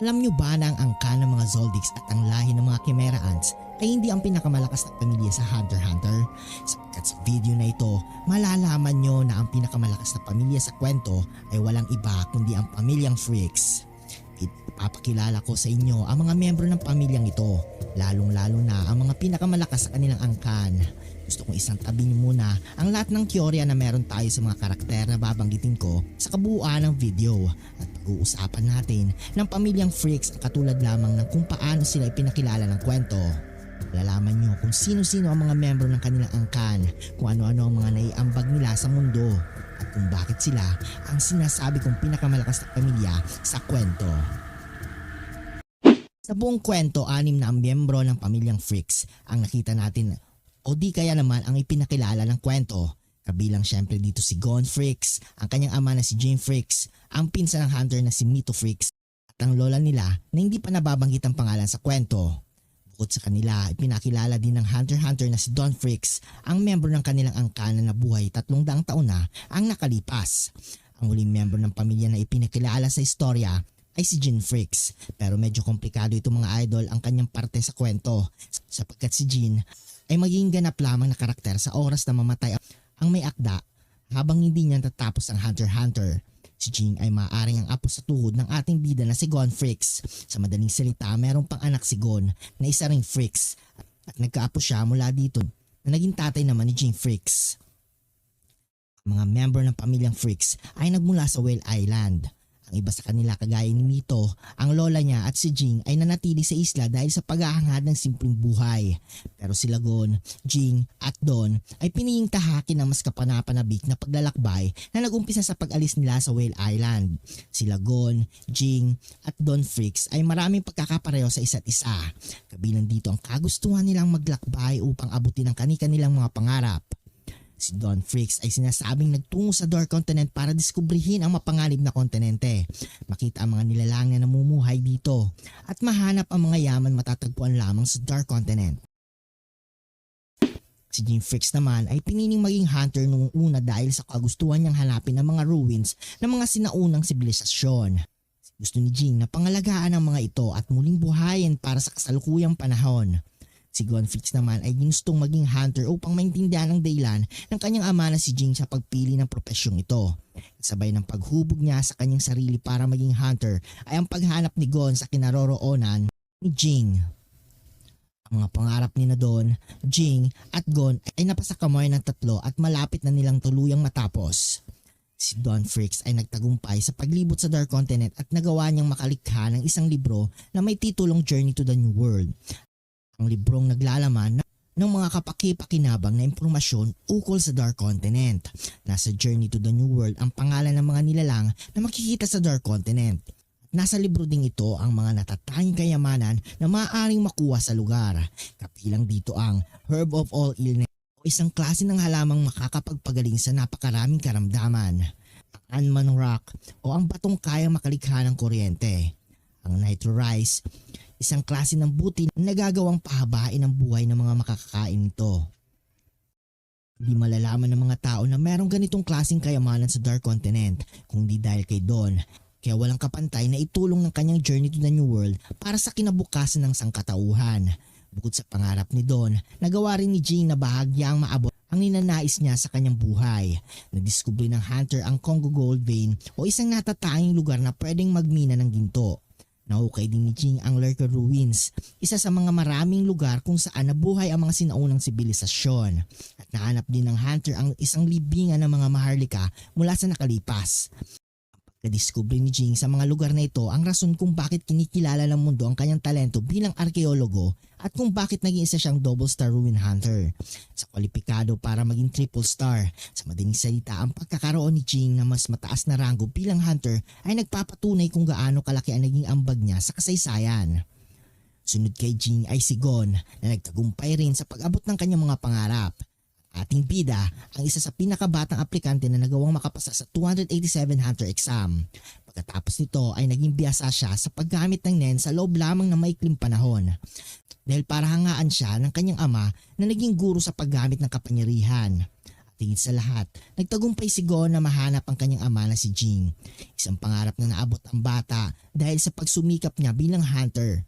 Alam nyo ba na ang angka ng mga Zoldyx at ang lahi ng mga Chimera Ants ay hindi ang pinakamalakas na pamilya sa Hunter x Hunter? Sapagkat sa video na ito, malalaman nyo na ang pinakamalakas na pamilya sa kwento ay walang iba kundi ang pamilyang Freaks. Ipapakilala ko sa inyo ang mga miyembro ng pamilyang ito, lalong-lalo na ang mga pinakamalakas sa kanilang angkan. Gusto kong isang tabi niyo muna ang lahat ng teorya na meron tayo sa mga karakter na babanggitin ko sa kabuuan ng video at pag-uusapan natin ng pamilyang freaks katulad lamang ng kung paano sila ipinakilala ng kwento. Lalaman nyo kung sino-sino ang mga membro ng kanilang angkan, kung ano-ano ang mga naiambag nila sa mundo, kung bakit sila ang sinasabi kong pinakamalakas na pamilya sa kwento. Sa buong kwento, anim na ang miyembro ng pamilyang freaks ang nakita natin o di kaya naman ang ipinakilala ng kwento. Kabilang syempre dito si Gon Freaks, ang kanyang ama na si Jane Freaks, ang pinsan ng hunter na si Mito Freaks, at ang lola nila na hindi pa nababanggit ang pangalan sa kwento. Bukod sa kanila, ipinakilala din ng hunter-hunter na si Don Freaks, ang membro ng kanilang angkanan na buhay tatlong daang taon na ang nakalipas. Ang huling membro ng pamilya na ipinakilala sa istorya ay si Jean Freaks pero medyo komplikado ito mga idol ang kanyang parte sa kwento sapagkat si Jean ay magiging ganap lamang na karakter sa oras na mamatay ang may akda habang hindi niya tatapos ang Hunter Hunter. Si Jing ay maaaring ang apo sa tuhod ng ating bida na si Gon Freaks. Sa madaling salita, merong pang anak si Gon na isa ring Freaks at nagkaapo siya mula dito na naging tatay naman ni Jing Freaks. Ang mga member ng pamilyang Freaks ay nagmula sa Whale Island. Ang iba sa kanila kagaya ni Mito, ang lola niya at si Jing ay nanatili sa isla dahil sa paghahangad ng simpleng buhay. Pero si Lagon, Jing at Don ay piniying tahakin ng mas kapanapanabik na paglalakbay na nagumpisa sa pag-alis nila sa Whale Island. Si Lagon, Jing at Don Freaks ay maraming pagkakapareho sa isa't isa. Kabilang dito ang kagustuhan nilang maglakbay upang abutin ang kani-kanilang mga pangarap. Si Don Freaks ay sinasabing nagtungo sa Dark Continent para diskubrihin ang mapanganib na kontinente. Makita ang mga nilalang na namumuhay dito at mahanap ang mga yaman matatagpuan lamang sa Dark Continent. Si Jim Freaks naman ay pinining maging hunter noong una dahil sa kagustuhan niyang hanapin ang mga ruins ng mga sinaunang sibilisasyon. Gusto ni Jing na pangalagaan ang mga ito at muling buhayin para sa kasalukuyang panahon. Si Gon Freaks naman ay gustong maging hunter upang maintindihan ang dahilan ng kanyang ama na si Jing sa pagpili ng profesyong ito. Sabay ng paghubog niya sa kanyang sarili para maging hunter ay ang paghanap ni Gon sa kinaroroonan ni Jing. Ang mga pangarap ni na Don, Jing at Gon ay napasakamoy ng tatlo at malapit na nilang tuluyang matapos. Si Don Freaks ay nagtagumpay sa paglibot sa Dark Continent at nagawa niyang makalikha ng isang libro na may titulong Journey to the New World. Ang librong naglalaman ng mga kapaki-pakinabang na impormasyon ukol sa Dark Continent. Nasa Journey to the New World ang pangalan ng mga nilalang na makikita sa Dark Continent. Nasa libro ding ito ang mga natatanging kayamanan na maaaring makuha sa lugar. Kapilang dito ang Herb of All Illness o isang klase ng halamang makakapagpagaling sa napakaraming karamdaman. Ang Anman Rock o ang batong kayang makalikha ng kuryente. Ang Nitro Rice, isang klase ng buti na nagagawang pahabain ang buhay ng mga makakakain nito. Hindi malalaman ng mga tao na merong ganitong klaseng kayamanan sa Dark Continent kung di dahil kay Don. Kaya walang kapantay na itulong ng kanyang journey to the New World para sa kinabukasan ng sangkatauhan. Bukod sa pangarap ni Don, nagawa rin ni Jing na bahagyang maabot ang ninanais niya sa kanyang buhay. Nadiskubre ng Hunter ang Congo Gold Vein o isang natatanging lugar na pwedeng magmina ng ginto. Nahukay din ni Jing ang Lurker Ruins, isa sa mga maraming lugar kung saan nabuhay ang mga sinaunang sibilisasyon. At nahanap din ng Hunter ang isang libingan ng mga maharlika mula sa nakalipas. Kadiskubre ni Jing sa mga lugar na ito ang rason kung bakit kinikilala ng mundo ang kanyang talento bilang arkeologo at kung bakit naging isa siyang double star ruin hunter. Sa kwalipikado para maging triple star, sa madaling salita ang pagkakaroon ni Jing na mas mataas na ranggo bilang hunter ay nagpapatunay kung gaano kalaki ang naging ambag niya sa kasaysayan. Sunod kay Jing ay si Gon na nagtagumpay rin sa pag-abot ng kanyang mga pangarap. Ating bida ang isa sa pinakabatang aplikante na nagawang makapasa sa 287 Hunter exam. Pagkatapos nito ay naging biyasa siya sa paggamit ng NEN sa loob lamang ng maikling panahon. Dahil para hangaan siya ng kanyang ama na naging guro sa paggamit ng kapangyarihan. Tingin sa lahat, nagtagumpay si Gon na mahanap ang kanyang ama na si Jing. Isang pangarap na naabot ang bata dahil sa pagsumikap niya bilang hunter.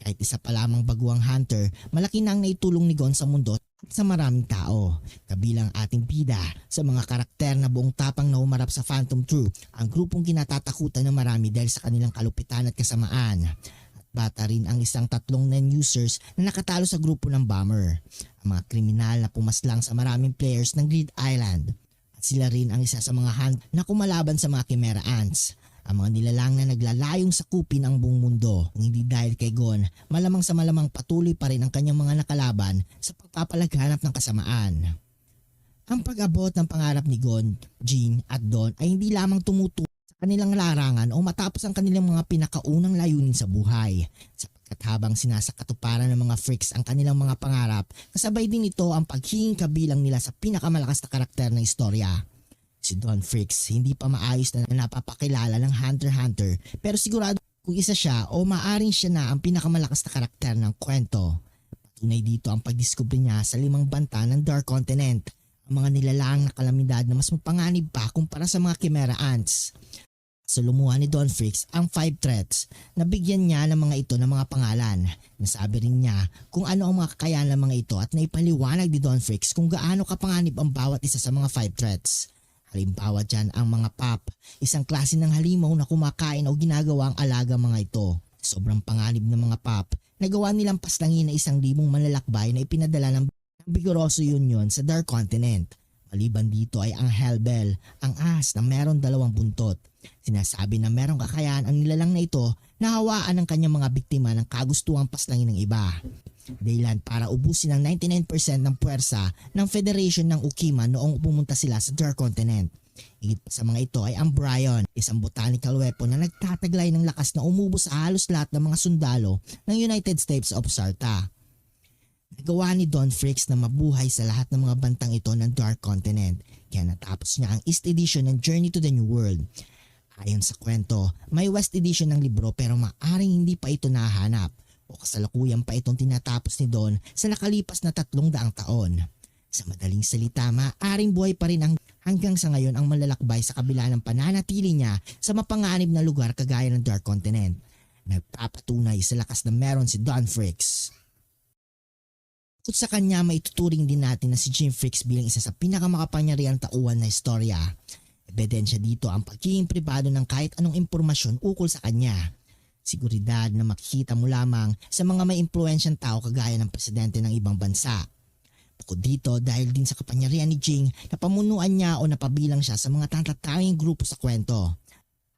Kahit isa pa lamang baguang hunter, malaki na ang naitulong ni Gon sa mundo sa maraming tao. Kabilang ating bida sa mga karakter na buong tapang na umarap sa Phantom Troop, ang grupong kinatatakutan ng marami dahil sa kanilang kalupitan at kasamaan. At bata rin ang isang tatlong non-users na nakatalo sa grupo ng bomber. Ang mga kriminal na pumaslang sa maraming players ng Grid Island. At sila rin ang isa sa mga hunt na kumalaban sa mga Chimera Ants. Ang mga nilalang na naglalayong sakupin ang buong mundo. Kung hindi dahil kay Gon, malamang sa malamang patuloy pa rin ang kanyang mga nakalaban sa pagpapalaghanap ng kasamaan. Ang pag-abot ng pangarap ni Gon, Jean at Don ay hindi lamang tumutukoy sa kanilang larangan o matapos ang kanilang mga pinakaunang layunin sa buhay. Sapagkat habang sinasakatuparan ng mga freaks ang kanilang mga pangarap, kasabay din ito ang paghinging kabilang nila sa pinakamalakas na karakter ng istorya. Si Don Freaks hindi pa maayos na napapakilala ng Hunter x Hunter pero sigurado kung isa siya o maaring siya na ang pinakamalakas na karakter ng kwento. Patunay dito ang pagdiskubre niya sa limang banta ng Dark Continent, ang mga nilalang na kalamidad na mas mapanganib pa kumpara sa mga Chimera Ants. Sa lumuhan ni Don Freaks ang five threats na bigyan niya ng mga ito ng mga pangalan. Nasabi rin niya kung ano ang mga kakayahan ng mga ito at naipaliwanag ni Don Freaks kung gaano kapanganib ang bawat isa sa mga five threats. Halimbawa dyan ang mga pap, isang klase ng halimaw na kumakain o ginagawa ang alaga mga ito. Sobrang panganib ng mga pap, nagawa nilang paslangin na isang libong manlalakbay na ipinadala ng Bigoroso Union sa Dark Continent. Maliban dito ay ang Hellbell, ang ahas na meron dalawang buntot. Sinasabi na merong kakayahan ang nilalang na ito na hawaan ng kanyang mga biktima ng kagustuhang paslangin ng iba. Dahilan para ubusin ang 99% ng puwersa ng Federation ng Ukima noong pumunta sila sa Dark Continent. Higit pa sa mga ito ay ang Brion, isang botanical weapon na nagtataglay ng lakas na umubos sa halos lahat ng mga sundalo ng United States of Sarta. Nagawa ni Don Fricks na mabuhay sa lahat ng mga bantang ito ng Dark Continent kaya natapos niya ang East Edition ng Journey to the New World. Ayon sa kwento, may West Edition ng libro pero maaring hindi pa ito nahanap o kasalukuyan pa itong tinatapos ni Don sa nakalipas na tatlong daang taon. Sa madaling salita, maaring buhay pa rin ang hanggang sa ngayon ang malalakbay sa kabila ng pananatili niya sa mapanganib na lugar kagaya ng Dark Continent. Nagpapatunay sa lakas na meron si Don Fricks. Kung sa kanya maituturing din natin na si Jim Fricks bilang isa sa pinakamakapangyarihang tauhan na istorya. Ebidensya dito ang pagiging pribado ng kahit anong impormasyon ukol sa kanya Siguridad na makikita mo lamang sa mga may impluensyang tao kagaya ng presidente ng ibang bansa. Bukod dito dahil din sa kapangyarihan ni Jing na pamunuan niya o napabilang siya sa mga tatatanging grupo sa kwento.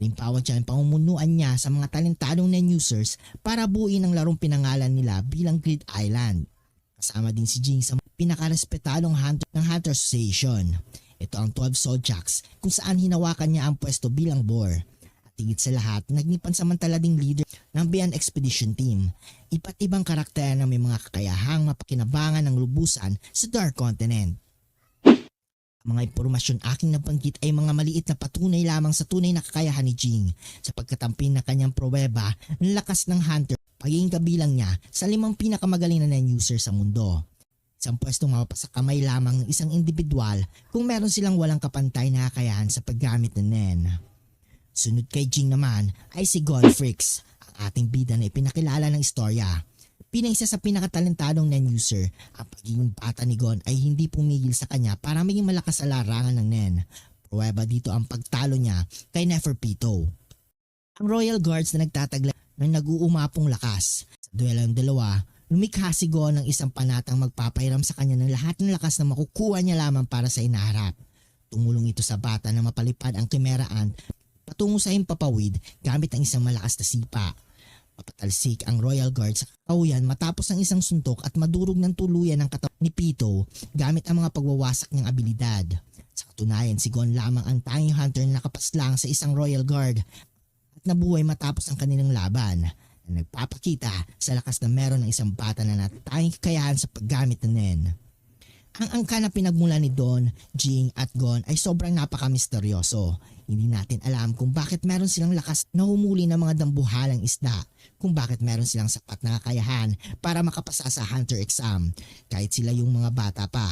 Halimbawa dyan pamumunuan niya sa mga talentadong na users para buuin ang larong pinangalan nila bilang Grid Island. Kasama din si Jing sa pinakarespetadong hunter ng Hunter Association. Ito ang 12 Zodiacs kung saan hinawakan niya ang pwesto bilang board Tigit sa lahat, naging pansamantala ding leader ng Bian Expedition Team. Iba't ibang karakter na may mga kakayahang mapakinabangan ng lubusan sa Dark Continent. Ang mga impormasyon aking nabanggit ay mga maliit na patunay lamang sa tunay na kakayahan ni Jing sa pagkatampin na kanyang pruweba ng lakas ng hunter pagiging kabilang niya sa limang pinakamagaling na user sa mundo. Isang pwestong mapasa kamay lamang ng isang individual kung meron silang walang kapantay na kakayahan sa paggamit ng NEN. Sunod kay Jing naman ay si Gon Fricks, ang ating bida na ipinakilala ng istorya. Pinang isa sa pinakatalentadong NEN user, ang pagiging bata ni Gon ay hindi pumigil sa kanya para maging malakas sa larangan ng NEN. Pruweba dito ang pagtalo niya kay Neferpito. Ang Royal Guards na nagtatagla ng nag-uumapong lakas. Sa duelo ng dalawa, lumikha si Gon ng isang panatang magpapairam sa kanya ng lahat ng lakas na makukuha niya lamang para sa inaharap. Tumulong ito sa bata na mapalipad ang Chimera Ant patungo sa himpapawid gamit ang isang malakas na sipa. Papatalsik ang Royal Guard sa kauyan matapos ang isang suntok at madurog ng tuluyan ng katawan ni Pito gamit ang mga pagwawasak niyang abilidad. Sa katunayan, si Gon lamang ang tanging hunter na nakapaslang sa isang Royal Guard at nabuhay matapos ang kanilang laban na nagpapakita sa lakas na meron ng isang bata na natanging kakayahan sa paggamit ng NEN. Ang angka na pinagmula ni Don, Jing at Gon ay sobrang napaka-misteryoso. Hindi natin alam kung bakit meron silang lakas na humuli ng mga dambuhalang isda, kung bakit meron silang sapat na kakayahan para makapasa sa hunter exam, kahit sila yung mga bata pa.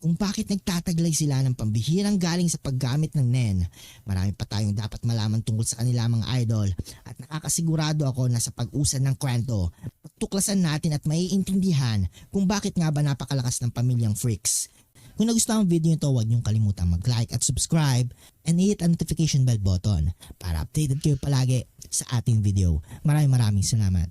Kung bakit nagtataglay sila ng pambihirang galing sa paggamit ng NEN. Marami pa tayong dapat malaman tungkol sa kanila mga idol at nakakasigurado ako na sa pag-usad ng kwento, tuklasan natin at maiintindihan kung bakit nga ba napakalakas ng pamilyang freaks. Kung nagustuhan ang video nito, huwag niyong kalimutan mag-like at subscribe and hit ang notification bell button para updated kayo palagi sa ating video. Maraming maraming salamat.